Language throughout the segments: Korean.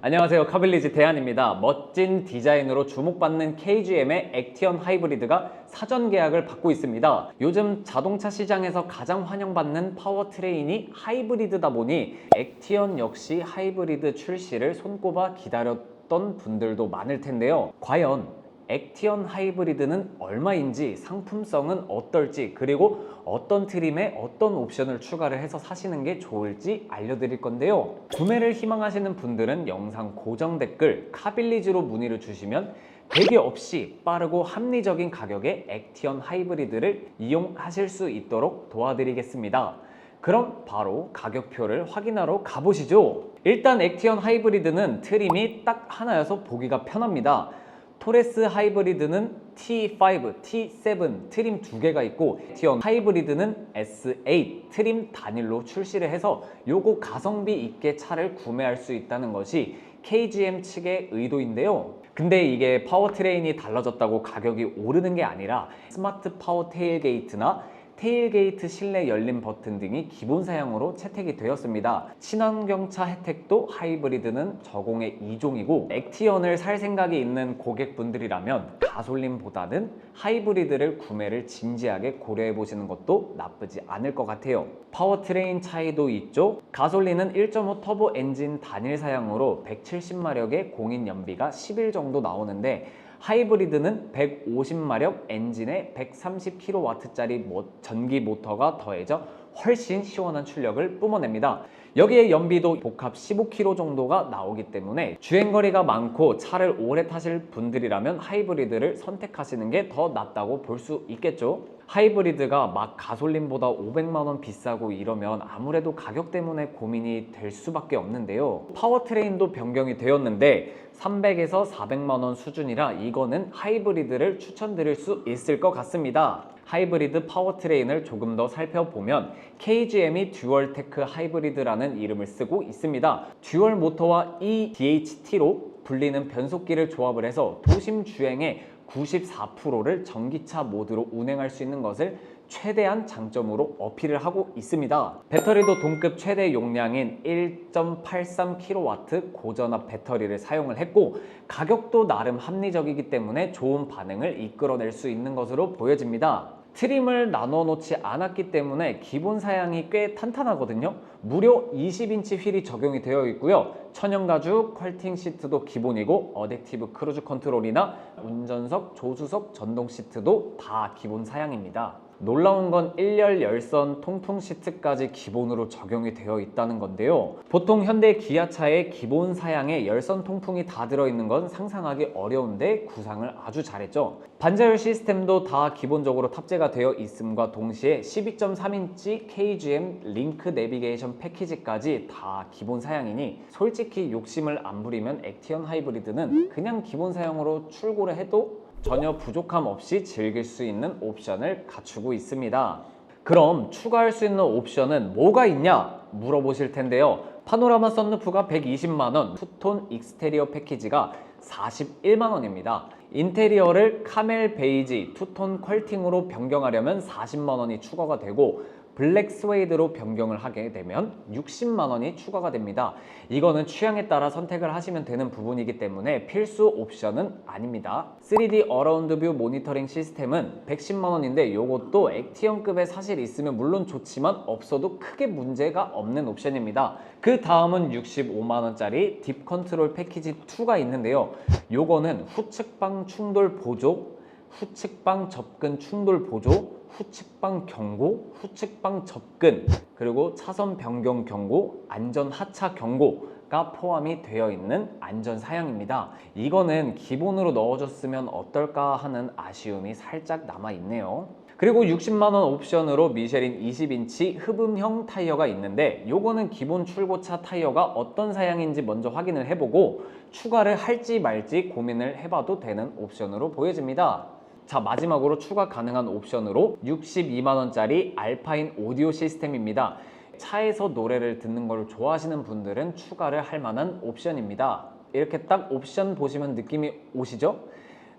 안녕하세요. 카빌리지 대한입니다. 멋진 디자인으로 주목받는 KGM의 액티언 하이브리드가 사전 계약을 받고 있습니다. 요즘 자동차 시장에서 가장 환영받는 파워트레인이 하이브리드다 보니 액티언 역시 하이브리드 출시를 손꼽아 기다렸던 분들도 많을 텐데요. 과연 액티언 하이브리드는 얼마인지 상품성은 어떨지 그리고 어떤 트림에 어떤 옵션을 추가를 해서 사시는 게 좋을지 알려드릴 건데요. 구매를 희망하시는 분들은 영상 고정 댓글 카빌리지로 문의를 주시면 대기 없이 빠르고 합리적인 가격에 액티언 하이브리드를 이용하실 수 있도록 도와드리겠습니다. 그럼 바로 가격표를 확인하러 가보시죠. 일단 액티언 하이브리드는 트림이 딱 하나여서 보기가 편합니다 토레스 하이브리드는 T5, T7 트림 두 개가 있고 티언 하이브리드는 S8 트림 단일로 출시를 해서 요거 가성비 있게 차를 구매할 수 있다는 것이 KGM 측의 의도인데요. 근데 이게 파워트레인이 달라졌다고 가격이 오르는 게 아니라 스마트 파워 테일게이트나 테일게이트 실내 열림 버튼 등이 기본 사양으로 채택이 되었습니다. 친환경차 혜택도 하이브리드는 저공의 2종이고 액티언을 살 생각이 있는 고객분들이라면 가솔린보다는 하이브리드를 구매를 진지하게 고려해 보시는 것도 나쁘지 않을 것 같아요. 파워트레인 차이도 있죠. 가솔린은 1.5 터보 엔진 단일 사양으로 170마력의 공인 연비가 10일 정도 나오는데 하이브리드는 150마력 엔진에 130kW짜리 전기 모터가 더해져 훨씬 시원한 출력을 뿜어냅니다. 여기에 연비도 복합 15km 정도가 나오기 때문에 주행거리가 많고 차를 오래 타실 분들이라면 하이브리드를 선택하시는 게 더 낫다고 볼 수 있겠죠. 하이브리드가 막 가솔린보다 500만원 비싸고 이러면 아무래도 가격 때문에 고민이 될 수밖에 없는데요. 파워트레인도 변경이 되었는데 300에서 400만원 수준이라 이거는 하이브리드를 추천드릴 수 있을 것 같습니다. 하이브리드 파워트레인을 조금 더 살펴보면 KGM이 듀얼테크 하이브리드라는 이름을 쓰고 있습니다. 듀얼 모터와 EDHT로 불리는 변속기를 조합을 해서 도심 주행에 94%를 전기차 모드로 운행할 수 있는 것을 최대한 장점으로 어필을 하고 있습니다. 배터리도 동급 최대 용량인 1.83kW 고전압 배터리를 사용을 했고 가격도 나름 합리적이기 때문에 좋은 반응을 이끌어낼 수 있는 것으로 보여집니다. 트림을 나눠 놓지 않았기 때문에 기본 사양이 꽤 탄탄하거든요. 무려 20인치 휠이 적용이 되어 있고요. 천연 가죽 퀄팅 시트도 기본이고 어댑티브 크루즈 컨트롤이나 운전석, 조수석 전동 시트도 다 기본 사양입니다. 놀라운 건 1열 열선 통풍 시트까지 기본으로 적용이 되어 있다는 건데요. 보통 현대 기아차의 기본 사양에 열선 통풍이 다 들어있는 건 상상하기 어려운데 구상을 아주 잘했죠. 반자율 시스템도 다 기본적으로 탑재가 되어 있음과 동시에 12.3인치 KGM 링크 내비게이션 패키지까지 다 기본 사양이니 솔직히 욕심을 안 부리면 액티언 하이브리드는 그냥 기본 사양으로 출고를 해도 전혀 부족함 없이 즐길 수 있는 옵션을 갖추고 있습니다. 그럼 추가할 수 있는 옵션은 뭐가 있냐 물어보실 텐데요. 파노라마 썬루프가 120만원, 투톤 익스테리어 패키지가 41만원입니다. 인테리어를 카멜 베이지 투톤 퀄팅으로 변경하려면 40만 원이 추가가 되고 블랙 스웨이드로 변경을 하게 되면 60만 원이 추가가 됩니다. 이거는 취향에 따라 선택을 하시면 되는 부분이기 때문에 필수 옵션은 아닙니다. 3D 어라운드 뷰 모니터링 시스템은 110만 원인데 이것도 액티언급에 사실 있으면 물론 좋지만 없어도 크게 문제가 없는 옵션입니다. 그 다음은 65만 원짜리 딥 컨트롤 패키지 2가 있는데요. 요거는 후측방 충돌 보조, 후측방 접근 충돌 보조, 후측방 경고, 후측방 접근, 그리고 차선 변경 경고, 안전 하차 경고가 포함이 되어 있는 안전 사양입니다. 이거는 기본으로 넣어줬으면 어떨까 하는 아쉬움이 살짝 남아 있네요. 그리고 60만원 옵션으로 미쉐린 20인치 흡음형 타이어가 있는데 요거는 기본 출고차 타이어가 어떤 사양인지 먼저 확인을 해보고 추가를 할지 말지 고민을 해봐도 되는 옵션으로 보여집니다. 자 마지막으로 추가 가능한 옵션으로 62만원짜리 알파인 오디오 시스템입니다. 차에서 노래를 듣는 걸 좋아하시는 분들은 추가를 할 만한 옵션입니다. 이렇게 딱 옵션 보시면 느낌이 오시죠?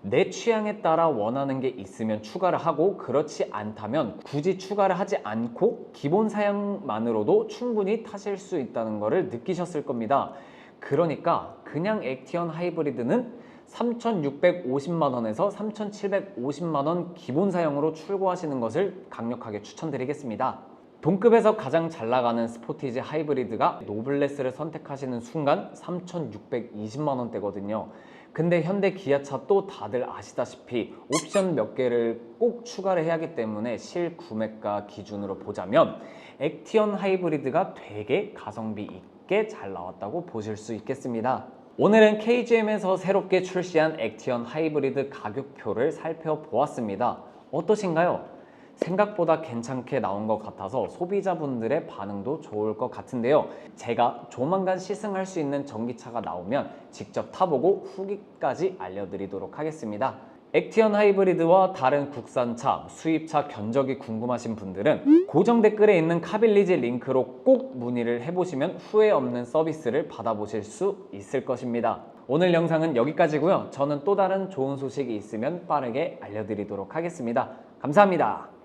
내 취향에 따라 원하는 게 있으면 추가를 하고 그렇지 않다면 굳이 추가를 하지 않고 기본 사양만으로도 충분히 타실 수 있다는 것을 느끼셨을 겁니다. 그러니까 그냥 액티언 하이브리드는 3,650만 원에서 3,750만 원 기본 사용으로 출고하시는 것을 강력하게 추천드리겠습니다. 동급에서 가장 잘 나가는 스포티지 하이브리드가 노블레스를 선택하시는 순간 3,620만 원대거든요. 근데 현대 기아차 또 다들 아시다시피 옵션 몇 개를 꼭 추가를 해야 하기 때문에 실구매가 기준으로 보자면 액티언 하이브리드가 되게 가성비 있게 잘 나왔다고 보실 수 있겠습니다. 오늘은 KGM에서 새롭게 출시한 액티언 하이브리드 가격표를 살펴보았습니다. 어떠신가요? 생각보다 괜찮게 나온 것 같아서 소비자분들의 반응도 좋을 것 같은데요. 제가 조만간 시승할 수 있는 전기차가 나오면 직접 타보고 후기까지 알려드리도록 하겠습니다. 액티언 하이브리드와 다른 국산차, 수입차 견적이 궁금하신 분들은 고정 댓글에 있는 카빌리지 링크로 꼭 문의를 해보시면 후회 없는 서비스를 받아보실 수 있을 것입니다. 오늘 영상은 여기까지고요. 저는 또 다른 좋은 소식이 있으면 빠르게 알려드리도록 하겠습니다. 감사합니다.